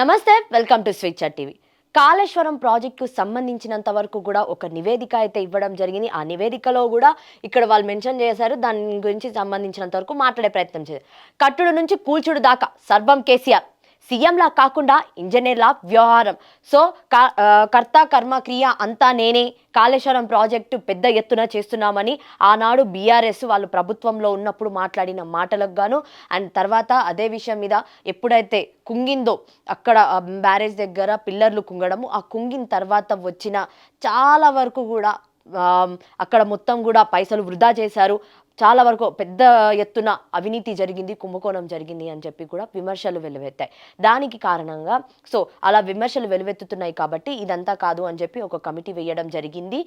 నమస్తే welcome to switch TV. Kaleshwaram ప్రాజెక్టుకు సంబంధించినంత వరకు కూడా ఒక నివేదిక అయితే ఇవ్వడం జరిగింది. ఆ నివేదికలో కూడా ఇక్కడ వాళ్ళు మెన్షన్ చేశారు. దాని గురించి సంబంధించినంత వరకు మాట్లాడే ప్రయత్నం చేశారు. కట్టుడు నుంచి కూల్చుడు దాకా సర్వం కేసీఆర్ సీఎంలా కాకుండా ఇంజనీర్ల వ్యవహారం. సో కా- కర్త కర్మ క్రియ అంతా నేనే కాళేశ్వరం ప్రాజెక్టు పెద్ద ఎత్తున చేస్తున్నామని ఆనాడు బీఆర్ఎస్ వాళ్ళు ప్రభుత్వంలో ఉన్నప్పుడు మాట్లాడిన మాటలకు గాను అండ్ తర్వాత అదే విషయం మీద ఎప్పుడైతే కుంగిందో అక్కడ బ్యారేజ్ దగ్గర పిల్లర్లు కుంగడము ఆ కుంగిన తర్వాత వచ్చిన చాలా వరకు కూడా అక్కడ మొత్తం కూడా పైసలు వృధా చేశారు. చాలా వరకు పెద్ద ఎత్తున అవినీతి జరిగింది కుంభకోణం జరిగింది అని చెప్పి కూడా విమర్శలు వెలువెత్తాయి. దానికి కారణంగా సో అలా విమర్శలు వెలువెత్తుతున్నాయి కాబట్టి ఇదంతా కాదు అని చెప్పి ఒక కమిటీ వేయడం జరిగింది.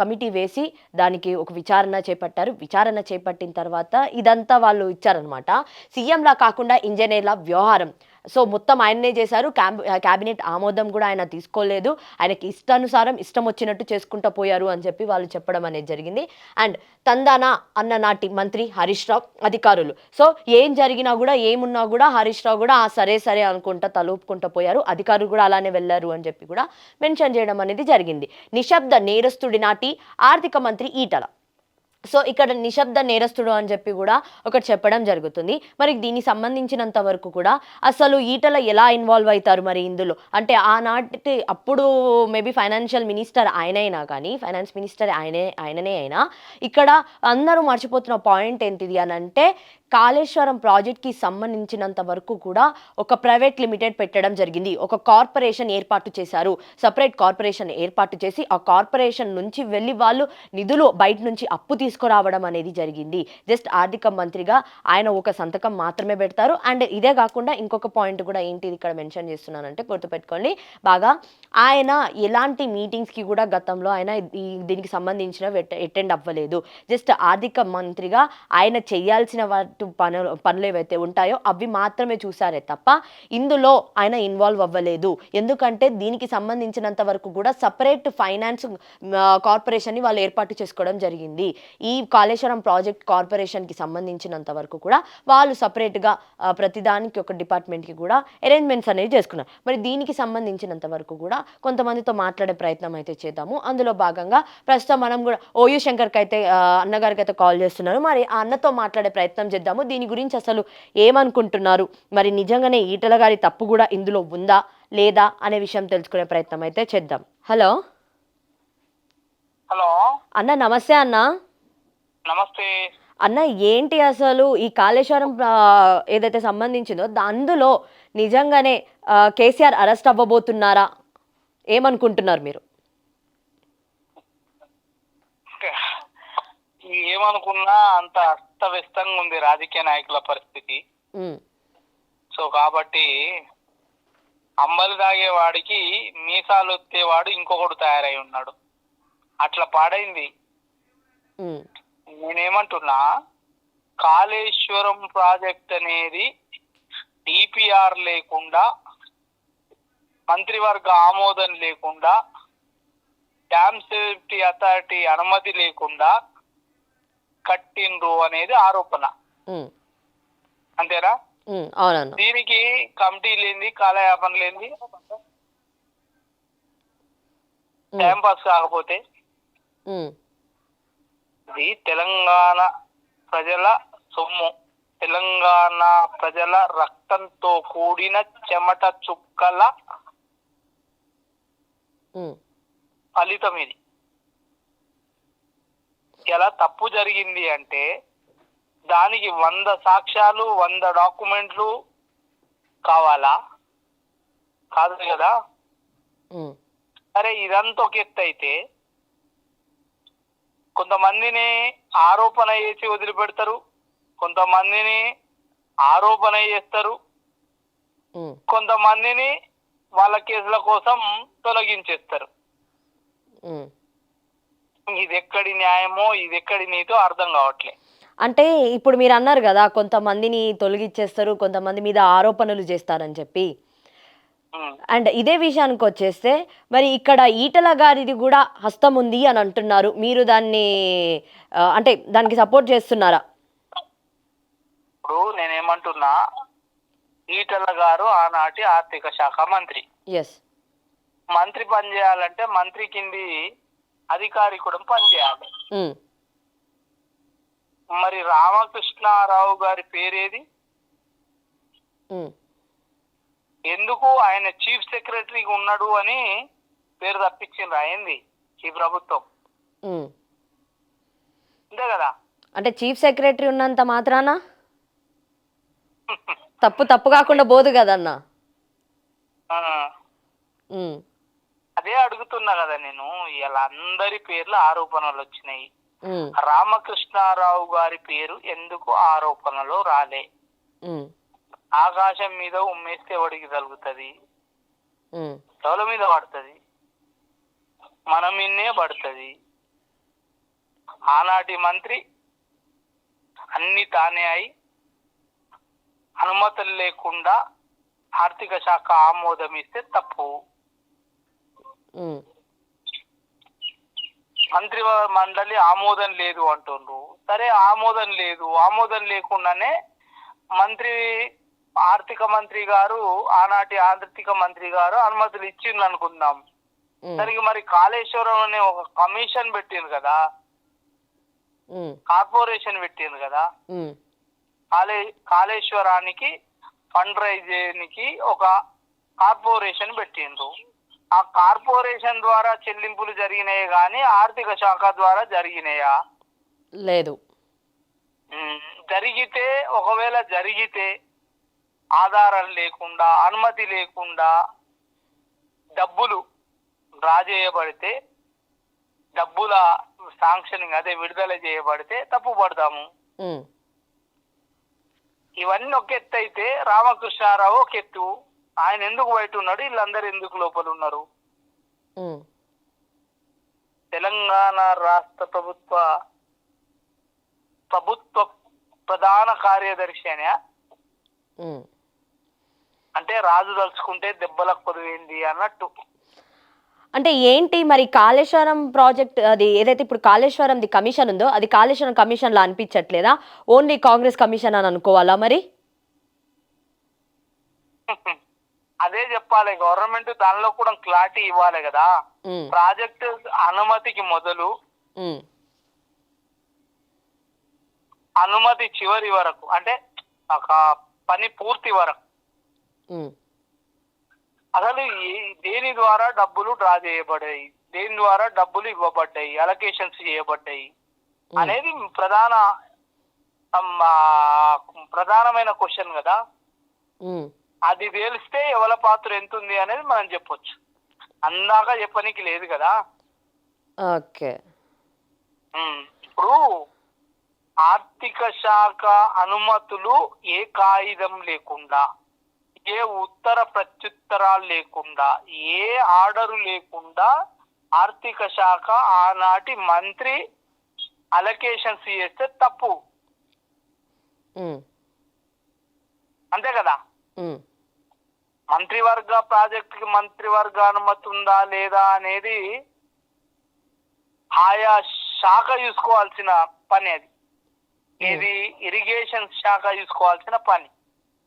కమిటీ వేసి దానికి ఒక విచారణ చేపట్టారు. విచారణ చేపట్టిన తర్వాత ఇదంతా వాళ్ళు ఇచ్చారనమాట సీఎంలా కాకుండా ఇంజనీర్ల వ్యవహారం. సో మొత్తం ఆయన్నే చేశారు. క్యాబ్ క్యాబినెట్ ఆమోదం కూడా ఆయన తీసుకోలేదు. ఆయనకి ఇష్టానుసారం ఇష్టం వచ్చినట్టు చేసుకుంటూ పోయారు అని చెప్పి వాళ్ళు చెప్పడం అనేది జరిగింది. అండ్ తందానా అన్న నాటి మంత్రి హరీష్ రావు అధికారులు. సో ఏం జరిగినా కూడా ఏమున్నా కూడా హరీష్ రావు కూడా ఆ సరే సరే అనుకుంటా తలూపుకుంటూ పోయారు. అధికారులు కూడా అలానే వెళ్ళారు అని చెప్పి కూడా మెన్షన్ చేయడం అనేది జరిగింది. నిశ్శబ్ద నేరస్తుడి నాటి ఆర్థిక మంత్రి ఈటల. సో ఇక్కడ నిశ్శబ్ద నేరస్తుడు అని చెప్పి కూడా ఒకటి చెప్పడం జరుగుతుంది. మరి దీనికి సంబంధించినంత వరకు కూడా అసలు ఈటల ఎలా ఇన్వాల్వ్ అవుతారు మరి ఇందులో? అంటే ఆనాటి అప్పుడు మేబీ ఫైనాన్షియల్ మినిస్టర్ ఆయనైనా కానీ ఫైనాన్స్ మినిస్టర్ ఆయనే ఆయననే అయినా ఇక్కడ అందరూ మర్చిపోతున్న పాయింట్ ఏంటిది అని అంటే కాళేశ్వరం ప్రాజెక్ట్కి సంబంధించినంత వరకు కూడా ఒక ప్రైవేట్ లిమిటెడ్ పెట్టడం జరిగింది. ఒక కార్పొరేషన్ ఏర్పాటు చేశారు. సపరేట్ కార్పొరేషన్ ఏర్పాటు చేసి ఆ కార్పొరేషన్ నుంచి వెళ్ళి వాళ్ళు నిధులు బయట నుంచి అప్పు తీసుకురావడం అనేది జరిగింది. జస్ట్ ఆర్థిక మంత్రిగా ఆయన ఒక సంతకం మాత్రమే పెడతారు. అండ్ ఇదే కాకుండా ఇంకొక పాయింట్ కూడా ఏంటిది ఇక్కడ మెన్షన్ చేస్తున్నానంటే గుర్తుపెట్టుకోండి. బాగా ఆయన ఎలాంటి మీటింగ్స్కి కూడా గతంలో ఆయన దీనికి సంబంధించిన అటెండ్ అవ్వలేదు. జస్ట్ ఆర్థిక మంత్రిగా ఆయన చేయాల్సిన వాటి పనులు పనులు ఏవైతే ఉంటాయో అవి మాత్రమే చూసారే తప్ప ఇందులో ఆయన ఇన్వాల్వ్ అవ్వలేదు. ఎందుకంటే దీనికి సంబంధించినంత వరకు కూడా సపరేట్ ఫైనాన్స్ కార్పొరేషన్ని వాళ్ళు ఏర్పాటు చేసుకోవడం జరిగింది. ఈ కాళేశ్వరం ప్రాజెక్ట్ కార్పొరేషన్కి సంబంధించినంత వరకు కూడా వాళ్ళు సపరేట్గా ప్రతిదానికి ఒక డిపార్ట్మెంట్కి కూడా అరేంజ్మెంట్స్ అనేవి చేసుకున్నారు. మరి దీనికి సంబంధించినంత వరకు కూడా కొంతమందితో మాట్లాడే ప్రయత్నం అయితే చేద్దాము. అందులో భాగంగా ప్రస్తుతం మనం కూడా ఓయూ శంకర్కి అయితే అన్నగారికి అయితే కాల్ చేస్తున్నారు. మరి ఆ అన్నతో మాట్లాడే ప్రయత్నం చేద్దాము. దీని గురించి అసలు ఏమనుకుంటున్నారు? మరి నిజంగానే ఈటల గారి తప్పు కూడా ఇందులో ఉందా? లేదా? అనే విషయం తెలుసుకునే ప్రయత్నం అయితే చేద్దాం. హలో? హలో? అన్న నమస్తే అన్న. నమస్తే. అన్న ఏంటి అసలు ఈ కాళేశ్వరం ఏదైతే సంబంధించిందో అందులో నిజంగానే కేసీఆర్ అరెస్ట్ అవ్వబోతున్నారా? ఏమనుకుంటున్నారు మీరు? ఏమనుకున్నా అంత అస్తవ్యస్తంగా ఉంది రాజకీయ నాయకుల పరిస్థితి. సో కాబట్టి అంబలి తాగేవాడికి మీసాలు వచ్చేవాడు ఇంకొకడు తయారై ఉన్నాడు. అట్లా పాడైంది. నేనేమంటున్నా కాళేశ్వరం ప్రాజెక్ట్ అనేది డిపిఆర్ లేకుండా మంత్రివర్గ ఆమోదం లేకుండా డ్యామ్ సేఫ్టీ అథారిటీ అనుమతి లేకుండా కట్టిండ్రు అనేది ఆరోపణ. అంతేనా? దీనికి కమిటీ లేనిది కాలయాపన లేనిది టైం పాస్ కాకపోతే ఇది తెలంగాణ ప్రజల సొమ్ము. తెలంగాణ ప్రజల రక్తంతో కూడిన చెమట చుక్కల ఫలితం ఇది. ఎలా తప్పు జరిగింది అంటే దానికి వంద సాక్ష్యాలు వంద డాక్యుమెంట్లు కావాలా? కాదు కదా? సరే ఇదంతా ఒక ఎత్తు అయితే కొంతమందిని ఆరోపణ చేసి వదిలిపెడతారు కొంతమందిని ఆరోపణ చేస్తారు కొంతమందిని వాళ్ళ కేసుల కోసం తొలగించేస్తారు. ఇది ఎక్కడి న్యాయమో ఇది ఎక్కడి నీతో అర్థం కావట్లే అంటే ఇప్పుడు మీరు అన్నారు కదా కొంతమందిని తొలగిచ్చేస్తారు కొంతమంది మీద ఆరోపణలు చేస్తారని చెప్పి. అండ్ ఇదే విషయానికి వచ్చేస్తే మరి ఇక్కడ ఈటల గారిది కూడా హస్తం ఉంది అని అంటున్నారు. మీరు దాన్ని అంటే దానికి సపోర్ట్ చేస్తున్నారా? ఇప్పుడు నేనేమంటున్నా ఈటల గారు ఆనాటి ఆర్థిక శాఖ మంత్రి. ఎస్ మంత్రి పనిచేయాలంటే మంత్రి కింది అధికారి కూడా పనిచేయాలి మరి రామకృష్ణారావు గారి పేరేది? ఎందుకు ఆయన చీఫ్ సెక్రటరీగా ఉన్నాడు అని పేరు తప్పించిండ్రు అయింది ఈ ప్రభుత్వం. అంతే కదా? అంటే చీఫ్ సెక్రటరీ ఉన్నంత మాత్రాన? తప్పు తప్పు కాకుండా పోదు కదన్న? అదే అడుగుతున్నా కదా నేను ఇలా అందరి పేర్లు ఆరోపణలు వచ్చినాయి. రామకృష్ణారావు గారి పేరు ఎందుకు ఆరోపణలో రాలే? ఆకాశం మీద ఉమ్మేస్తే ఎవడికి తగులుతుంది ఉమ్, ఎవరి మీద పడుతుంది. మన మీదనే పడుతుంది. ఆనాటి మంత్రి అన్ని తానే అయి అనుమతులు లేకుండా ఆర్థిక శాఖ ఆమోదం ఇస్తే తప్పు మంత్రి మండలి ఆమోదం లేదు అంటుండ్రు. సరే ఆమోదం లేదు. ఆమోదం లేకుండానే మంత్రి ఆర్థిక మంత్రి గారు ఆనాటి ఆర్థిక మంత్రి గారు అనుమతులు ఇచ్చిండ్రు అనుకుందాం. దానికి మరి కాళేశ్వరం అనే ఒక కమిషన్ పెట్టింది కదా. కార్పొరేషన్ పెట్టింది కదా. కాళే కాళేశ్వరానికి ఫండ్ రైజేనికి ఒక కార్పొరేషన్ పెట్టిండ్రు. ఆ కార్పొరేషన్ ద్వారా చెల్లింపులు జరిగినాయి కానీ ఆర్థిక శాఖ ద్వారా జరిగినాయా? లేదు. జరిగితే ఒకవేళ జరిగితే ఆధారం లేకుండా అనుమతి లేకుండా డబ్బులు డ్రా చేయబడితే డబ్బుల శాంక్షనింగ్ అదే విడుదల చేయబడితే తప్పు పడతాము ఇవన్నీ ఒక ఎత్తు అయితే రామకృష్ణారావు ఒక ఎత్తు. ఆయన ఎందుకు బయట ఉన్నాడు? వీళ్ళందరూ ఎందుకు లోపల ఉన్నారు? తెలంగాణ రాష్ట్ర ప్రభుత్వ ప్రభుత్వ ప్రధాన కార్యదర్శి అనే. అంటే రాజు తలుచుకుంటే దెబ్బలకు కొదివింది అన్నట్టు. అంటే ఏంటి మరి కాళేశ్వరం ప్రాజెక్ట్ అది ఏదైతే ఇప్పుడు కాళేశ్వరంది కమిషన్ ఉందో అది కాళేశ్వరం కమిషన్లా అనిపించట్లేదా? ఓన్లీ కాంగ్రెస్ కమిషన్ అని అనుకోవాలా మరి? అదే చెప్పాలి గవర్నమెంట్ దానిలో కూడా క్లారిటీ ఇవ్వాలి కదా. ప్రాజెక్టు అనుమతికి మొదలు అనుమతి చివరి వరకు అంటే ఒక పని పూర్తి వరకు. అసలు దేని ద్వారా డబ్బులు డ్రా చేయబడ్డాయి? దేని ద్వారా డబ్బులు ఇవ్వబడ్డాయి? అలొకేషన్స్ చేయబడ్డాయి? అనేది ప్రధాన ప్రధానమైన క్వశ్చన్ కదా. అది తెలిస్తే ఎవల పాత్ర ఎంత ఉంది అనేది మనం చెప్పొచ్చు. అందాక చెప్పనీకి లేదు కదా. ఓకే. ఇప్పుడు ఆర్థిక శాఖ అనుమతులు ఏ కాగితం లేకుండా ఏ ఉత్తర ప్రత్యుత్తరాలు లేకుండా ఏ ఆర్డరు లేకుండా ఆర్థిక శాఖ ఆనాటి మంత్రి అలొకేషన్స్ చేస్తే తప్పు. అంతే కదా? మంత్రివర్గ ప్రాజెక్టుకి మంత్రివర్గ అనుమతి ఉందా లేదా అనేది ఆయా శాఖ చూసుకోవాల్సిన పని అది. ఇది ఇరిగేషన్ శాఖ చూసుకోవాల్సిన పని.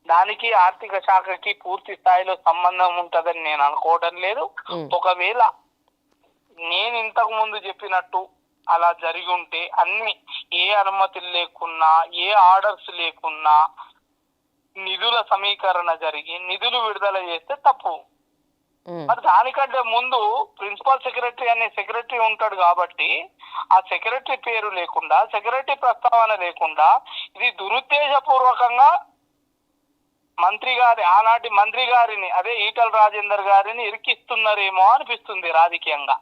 దానికి ఆర్థిక శాఖకి పూర్తి స్థాయిలో సంబంధం ఉంటదని నేను అనుకోవడం లేదు. ఒకవేళ నేను ఇంతకు ముందు చెప్పినట్టు అలా జరిగి ఉంటే అన్ని ఏ అనుమతులు లేకున్నా ఏ ఆర్డర్స్ లేకున్నా నిధుల సమీకరణ జరిగి నిధులు విడుదల చేస్తే తప్పు. మరి దానికంటే ముందు ప్రిన్సిపల్ సెక్రటరీ అనే సెక్రటరీ ఉంటాడు కాబట్టి ఆ సెక్రటరీ పేరు లేకుండా సెక్రటరీ ప్రస్తావన లేకుండా ఇది దురుద్దేశపూర్వకంగా మంత్రి గారి ఆనాటి మంత్రి గారిని అదే ఈటల రాజేందర్ గారిని ఇరికిస్తున్నారేమో అనిపిస్తుంది రాజకీయంగా.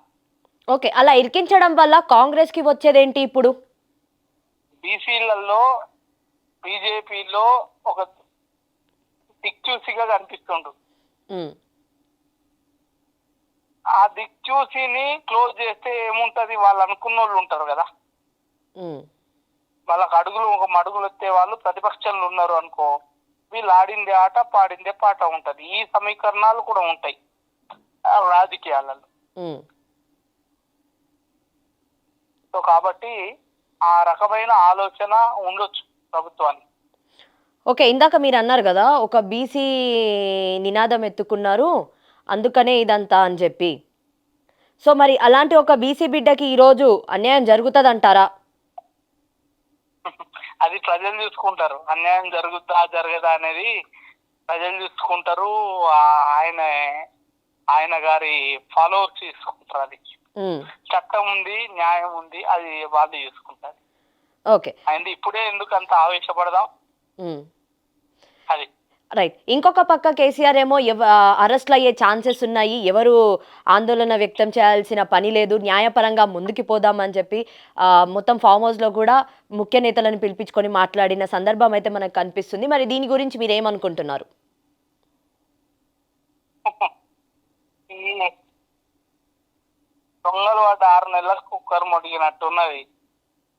ఓకే అలా ఇరికించడం వల్ల కాంగ్రెస్కి వచ్చేదేంటి ఇప్పుడు? బీసీలలో బీజేపీలో ఒక దిక్చూసిగా కనిపిస్తుండు ఆ దిక్చూసిని క్లోజ్ చేస్తే ఏముంటది? వాళ్ళు అనుకున్న వాళ్ళు ఉంటారు కదా. వాళ్ళకి అడుగులు ఒక మడుగులు వచ్చే వాళ్ళు ప్రతిపక్షంలో ఉన్నారు అనుకో. వీళ్ళు ఆడిందే ఆట పాడిందే పాట ఉంటది. ఈ సమీకరణాలు కూడా ఉంటాయి. రాజకీయాలలో. సో కాబట్టి ఆ రకమైన ఆలోచన ఉండొచ్చు ప్రభుత్వానికి. ఓకే ఇందాక మీరు అన్నారు కదా ఒక బీసీ నినాదం ఎత్తుకున్నారు అందుకనే ఇదంతా అని చెప్పి. సో మరి అలాంటి ఒక బీసీ బిడ్డకి ఈరోజు అన్యాయం జరుగుతుందంటారా? అది ప్రజలు చూసుకుంటారు. అన్యాయం జరుగుద్దా జరగదా అనేది ప్రజలు చూసుకుంటారు. ఆయన ఆయన గారి ఫాలోవర్స్ చూసుకుంటారు అది. చట్టం ఉంది న్యాయం ఉంది అది వాళ్ళు చూసుకుంటారు. ఓకే. అండ్ ఇప్పుడే ఎందుకు అంత ఆవేశపడదాం. అది. రైట్ ఇంకొక పక్క కేసీఆర్ ఏమో ఎవ అరెస్ట్లు అయ్యే ఛాన్సెస్ ఉన్నాయి. ఎవరు ఆందోళన వ్యక్తం చేయాల్సిన పని లేదు. న్యాయపరంగా ముందుకు పోదామని చెప్పి మొత్తం ఫామ్ హౌస్లో కూడా ముఖ్య నేతలను పిలిపించుకొని మాట్లాడిన సందర్భం అయితే మనకు కనిపిస్తుంది. మరి దీని గురించి మీరు ఏమనుకుంటున్నారు? ఈ దొంగలు వాటి ఆరు నెలలకు కుక్కర్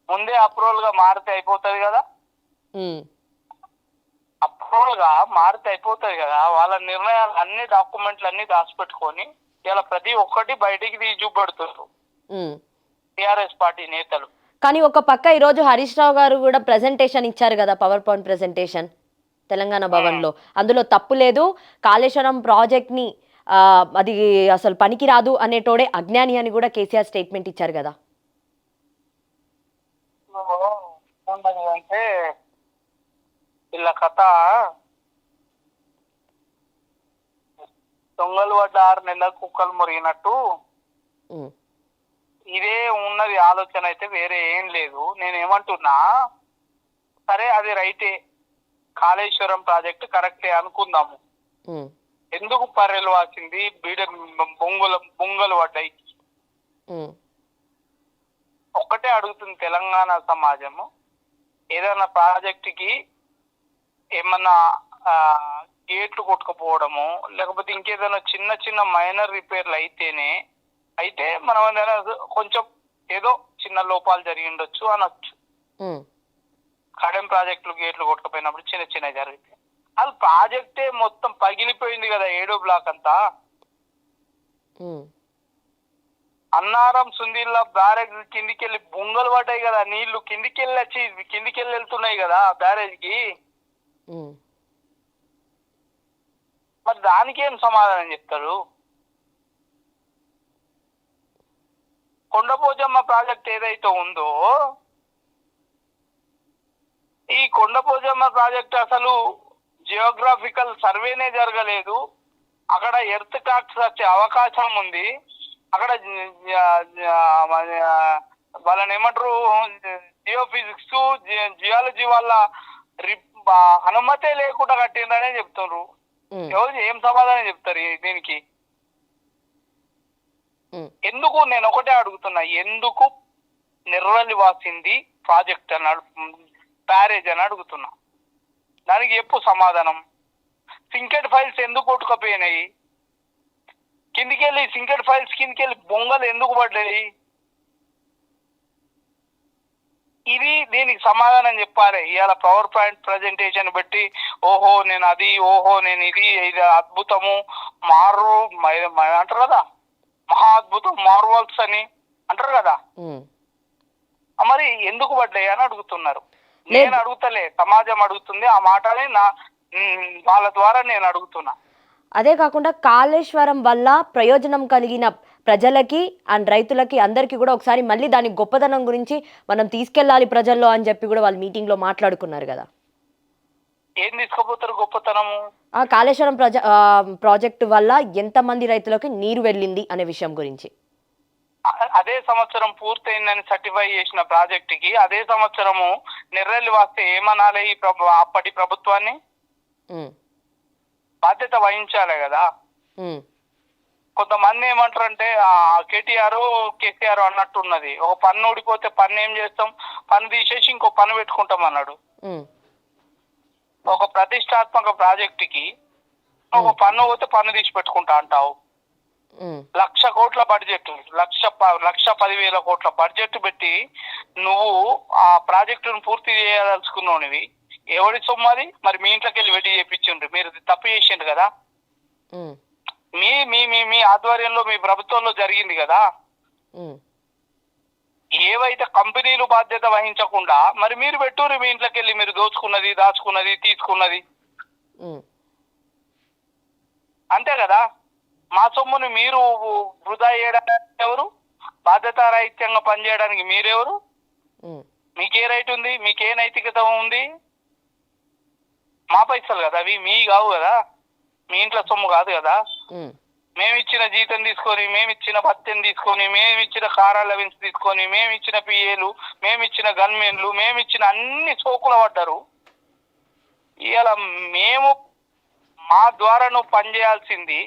ముందే అప్రూవల్గా మారితే అయిపోతుంది కదా? అప్రూవల్గా మారితే అయిపోతుంది కదా. వాళ్ళ నిర్ణయాలు అన్ని డాక్యుమెంట్లు అన్ని దాచిపెట్టుకొని ఇలా ప్రతి ఒక్కటి బయటికి తీసి చూపెడుతున్నారు. టిఆర్ఎస్ పార్టీ నేతలు. కానీ ఒక పక్క ఈరోజు హరీష్ రావు గారు కూడా ప్రజెంటేషన్ ఇచ్చారు కదా పవర్ పాయింట్ ప్రజెంటేషన్ తెలంగాణ భవన్లో. అందులో తప్పు లేదు. కాళేశ్వరం ప్రాజెక్ట్ని ఆ, అది అసలు పనికిరాదు అనేటోడే అజ్ఞాని అని కూడా కేసీఆర్ స్టేట్మెంట్ ఇచ్చారు కదా. అంటే వీళ్ళ కథ. దొంగలు పడ్డ ఆరు నెలలకు కుక్కలు మురిగినట్టు. ఇదే ఉన్నది ఆలోచన అయితే వేరే ఏం లేదు. నేను ఏమంటున్నా సరే అది రైటే. కాళేశ్వరం ప్రాజెక్ట్ కరెక్టే అనుకుందాము. ఎందుకు పర్రెలు వాసింది? బీడ బొంగుల బొంగలు పడ్డాయి. ఒక్కటే అడుగుతుంది తెలంగాణ సమాజము. ఏదైనా ప్రాజెక్టుకి ఏమన్నా గేట్లు కొట్టుకుపోవడము లేకపోతే ఇంకేదైనా చిన్న చిన్న మైనర్ రిపేర్లు అయితేనే అయితే మనం ఏదైనా కొంచెం ఏదో చిన్న లోపాలు జరిగి ఉండొచ్చు అనొచ్చు. కడెం ప్రాజెక్టులు గేట్లు కొట్టుకుపోయినప్పుడు చిన్న చిన్న జరిగితే అది ప్రాజెక్టే మొత్తం పగిలిపోయింది కదా ఏడో బ్లాక్ అంతా. అన్నారం సుందీల్లా బ్యారేజ్ కిందికి వెళ్ళి బొంగలు పడ్డాయి కదా నీళ్ళు కిందికి వెళ్ళి వచ్చి కిందికి వెళ్ళి వెళ్తున్నాయి కదా బ్యారేజ్కి. మరి దానికి ఏం సమాధానం చెప్తారు? కొండపోజమ్మ ప్రాజెక్ట్ ఏదైతే ఉందో ఈ కొండపోజమ్మ ప్రాజెక్ట్ అసలు జియోగ్రాఫికల్ సర్వేనే జరగలేదు. అక్కడ ఎర్త్ టాక్స్ వచ్చే అవకాశం ఉంది. అక్కడ వాళ్ళని ఏమంటారు జియోఫిజిక్స్ జియాలజీ వాళ్ళ రిప్ అనుమతే లేకుండా కట్టిందనే చెప్తున్నారు ఎవరు ఏం సమాధానం చెప్తారు దీనికి. ఎందుకు నేను ఒకటే అడుగుతున్నా ఎందుకు నిర్వలి వాసింది ప్రాజెక్ట్ అని అడు బ్యారేజ్ అని అడుగుతున్నా. దానికి చెప్పు సమాధానం. సింకెట్ ఫైల్స్ ఎందుకు కొట్టుకపోయినాయి? కిందికెళ్ళి సింకెట్ ఫైల్స్ కిందికెళ్ళి బొంగలు ఎందుకు పడ్డాయి? ఇది దీనికి సమాధానం చెప్పాలి. ఇవాళ పవర్ పాయింట్ ప్రజెంటేషన్ బట్టి ఓహో నేను అది ఓహో నేను ఇది ఇది అద్భుతము మారు అంటారు కదా? మహా అద్భుతం మార్వల్స్ అని అంటారు కదా? మరి ఎందుకు పడ్డాయి అని అడుగుతున్నారు. నేను అడుగుతలే సమాజం అడుగుతుంది ఆ మాటని నా వాళ్ళ ద్వారా నేను అడుగుతున్నా. అదే కాకుండా కాళేశ్వరం వల్ల ప్రయోజనం కలిగిన ప్రజలకి అండ్ రైతులకి అందరికీ కూడా ఒకసారి మళ్ళీ దాని గొప్పదనం గురించి మనం తీసుకెళ్ళాలి ప్రజల్లో అని చెప్పి కూడా వాళ్ళు మీటింగ్లో మాట్లాడుకున్నారు కదా. ఏం తీసుకుపోతారు గొప్పతనము ఆ కాళేశ్వరం ప్రజ ప్రాజెక్టు వల్ల ఎంతమంది రైతులకి నీరు వెళ్ళింది అనే విషయం గురించి. అదే సంవత్సరం పూర్తయిందని సర్టిఫై చేసిన ప్రాజెక్ట్కి అదే సంవత్సరము నెర్రెల్లి వస్తే ఏమనాలి ఈ ప్రభు అప్పటి ప్రభుత్వాన్ని? బాధ్యత వహించాలి కదా? కొంతమంది ఏమంటారంటే ఆ కేటీఆర్ కేసీఆర్ అన్నట్టు ఉన్నది ఒక పన్ను ఊడిపోతే పన్ను ఏం చేస్తాం? పన్ను తీసేసి ఇంకో పన్ను పెట్టుకుంటాం అన్నాడు. ఒక ప్రతిష్టాత్మక ప్రాజెక్టుకి ఒక పన్ను పోతే పన్ను తీసి పెట్టుకుంటా అంటావు. లక్ష కోట్ల బడ్జెట్ లక్ష లక్ష పదివేల కోట్ల బడ్జెట్ పెట్టి నువ్వు ఆ ప్రాజెక్టును పూర్తి చేయదలుచుకున్నావు ఎవడి సొమ్ము అది? మరి మీ ఇంట్లోకి వెళ్ళి వెట్టి చేయించుండ్రు మీరు తప్పు చేసిండ్రు కదా. మీ మీ మీ మీ ఆధ్వర్యంలో మీ ప్రభుత్వంలో జరిగింది కదా? ఏవైతే కంపెనీలు బాధ్యత వహించకుండా మరి మీరు పెట్టుర్రు మీ ఇంట్లోకి వెళ్ళి మీరు దోచుకున్నది దాచుకున్నది తీసుకున్నది? అంతే కదా? మా సొమ్ముని మీరు వృధా చేయడానికి ఎవరు? బాధ్యతారాహిత్యంగా పనిచేయడానికి మీరెవరు? మీకే రైట్ ఉంది మీకే నైతికత ఉంది. మా పైసలు కదా అవి మీ కావు కదా? మీ ఇంట్లో సొమ్ము కాదు కదా? మేము ఇచ్చిన జీతం తీసుకొని మేము ఇచ్చిన భత్యం తీసుకొని మేము ఇచ్చిన కార్ అలవెన్స్ తీసుకొని మేము ఇచ్చిన పిఏలు మేము ఇచ్చిన గన్మెన్లు మేము ఇచ్చిన అన్ని సోకులు పడ్డారు. ఇవాళ మేము మా ద్వారా నువ్వు పనిచేయాల్సింది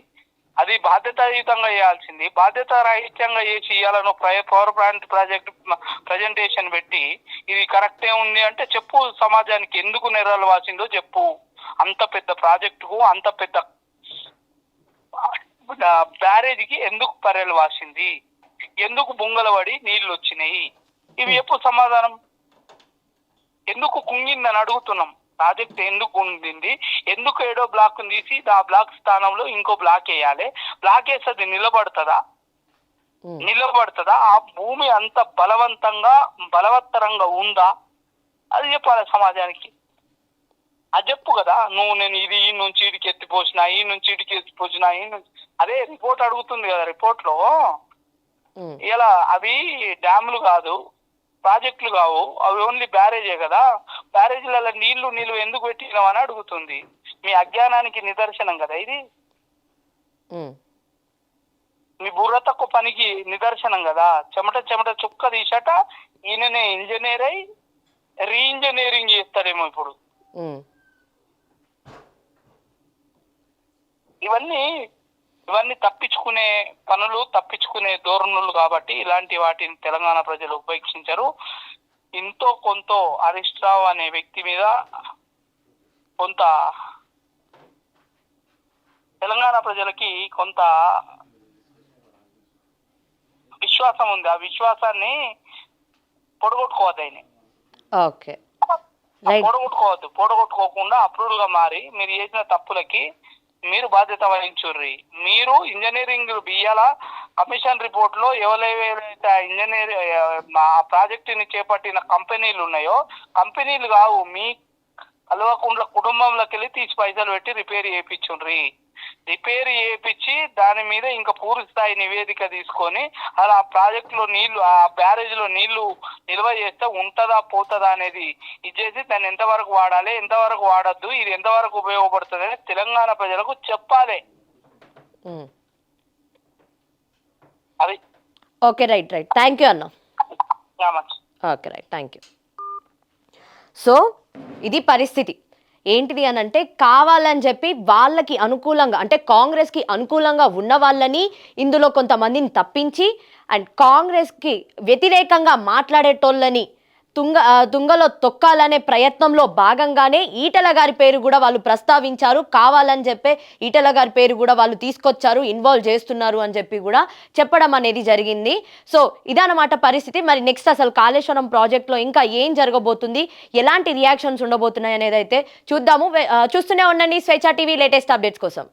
అది బాధ్యతాయుతంగా చేయాల్సింది బాధ్యత రాహిత్యంగా చేసి ఇవాళ నువ్వు ప్రయ పవర్ ప్లాంట్ ప్రాజెక్ట్ ప్రజెంటేషన్ పెట్టి ఇది కరెక్టే ఉంది అంటే చెప్పు సమాజానికి ఎందుకు నెరలు వాసిందో చెప్పు. అంత పెద్ద ప్రాజెక్టుకు అంత పెద్ద బ్యారేజ్కి ఎందుకు పర్రెలు వాసింది? ఎందుకు బొంగలబడి నీళ్ళు వచ్చినాయి? ఇవి ఎప్పుడు సమాధానం? ఎందుకు కుంగిందని అడుగుతున్నాం. ప్రాజెక్ట్ ఎందుకు కుంగింది? ఎందుకు ఏడో బ్లాక్ తీసి ఆ బ్లాక్ స్థానంలో ఇంకో బ్లాక్ వేయాలి? బ్లాక్ వేస్తే అది నిలబడుతుందా? ఉమ్, నిలబడుతుందా? ఆ భూమి అంత బలవంతంగా బలవత్తరంగా ఉందా? అది చెప్పాలి సమాజానికి. అది చెప్పు కదా. నువ్వు నేను ఇది ఈ నుంచి ఇడికి ఎత్తిపోసిన ఈ నుంచి ఇడికి ఎత్తిపోసిన ఈ నుంచి అదే రిపోర్ట్ అడుగుతుంది కదా రిపోర్ట్లో. ఇలా అవి డ్యాములు కాదు ప్రాజెక్టులు కావు అవి ఓన్లీ బ్యారేజే కదా. బ్యారేజీలలో నీళ్ళు నీళ్ళు ఎందుకు పెట్టినామని అడుగుతుంది. మీ అజ్ఞానానికి నిదర్శనం కదా ఇది. మీ బుర్ర తక్కువ పనికి నిదర్శనం కదా. చెమట చెమట చుక్క తీసాట ఈయననే ఇంజనీర్ అయి రీ ఇంజనీరింగ్ చేస్తాడేమో ఇప్పుడు. ఇవన్నీ ఇవన్నీ తప్పించుకునే పనులు తప్పించుకునే ధోరణులు కాబట్టి ఇలాంటి వాటిని తెలంగాణ ప్రజలు ఉపేక్షించరు. ఇంతో కొంత హరీష్ రావు అనే వ్యక్తి మీద కొంత తెలంగాణ ప్రజలకి కొంత విశ్వాసం ఉంది. ఆ విశ్వాసాన్ని పొడగొట్టుకోవద్దు ఆయన ఓకే. పొడగొట్టుకోవద్దు. పొడగొట్టుకోకుండా అప్రూవల్గా మారి మీరు చేసిన తప్పులకి మీరు బాధ్యత వహించుర్రి. మీరు ఇంజనీరింగ్ బియ్యాల కమిషన్ రిపోర్ట్లో ఎవరైతే ఇంజనీర్ మా ప్రాజెక్ట్ని చేపట్టిన కంపెనీలు ఉన్నాయో కంపెనీలు కావు మీ కలవకుండా కుటుంబంలోకి వెళ్ళి తీసి పైసలు పెట్టి రిపేర్ చేయించుండ్రి రిపేర్ చేయించి దాని మీద ఇంకా పూర్తి స్థాయి నివేదిక తీసుకొని అలా ఆ ప్రాజెక్ట్లో నీళ్ళు ఆ బ్యారేజ్లో నీళ్ళు నిల్వ చేస్తే ఉంటదా పోతుందా అనేది ఇచ్చేసి దాన్ని ఎంతవరకు వాడాలి ఎంతవరకు వాడద్దు ఇది ఎంతవరకు ఉపయోగపడుతుంది అని తెలంగాణ ప్రజలకు చెప్పాలి. అది. Okay right right. Thank you అన్న okay right. Thank you so ఇది పరిస్థితి. ఏంటిది అని అంటే కావాలని చెప్పి వాళ్ళకి అనుకూలంగా అంటే కాంగ్రెస్కి అనుకూలంగా ఉన్న వాళ్ళని ఇందులో కొంతమందిని తప్పించి అండ్ కాంగ్రెస్కి వ్యతిరేకంగా మాట్లాడేటోళ్ళని తుంగ తుంగలో తొక్కాలనే ప్రయత్నంలో భాగంగానే ఈటల గారి పేరు కూడా వాళ్ళు ప్రస్తావించారు. కావాలని చెప్పే ఈటల గారి పేరు కూడా వాళ్ళు తీసుకొచ్చారు ఇన్వాల్వ్ చేస్తున్నారు అని చెప్పి కూడా చెప్పడం అనేది జరిగింది. సో ఇదన్నమాట పరిస్థితి. మరి నెక్స్ట్ అసలు కాళేశ్వరం ప్రాజెక్ట్లో ఇంకా ఏం జరగబోతుంది? ఎలాంటి రియాక్షన్స్ ఉండబోతున్నాయి అనేది అయితే చూద్దాము చూస్తూనే ఉండండి స్వేచ్ఛ టీవీ లేటెస్ట్ అప్డేట్స్ కోసం.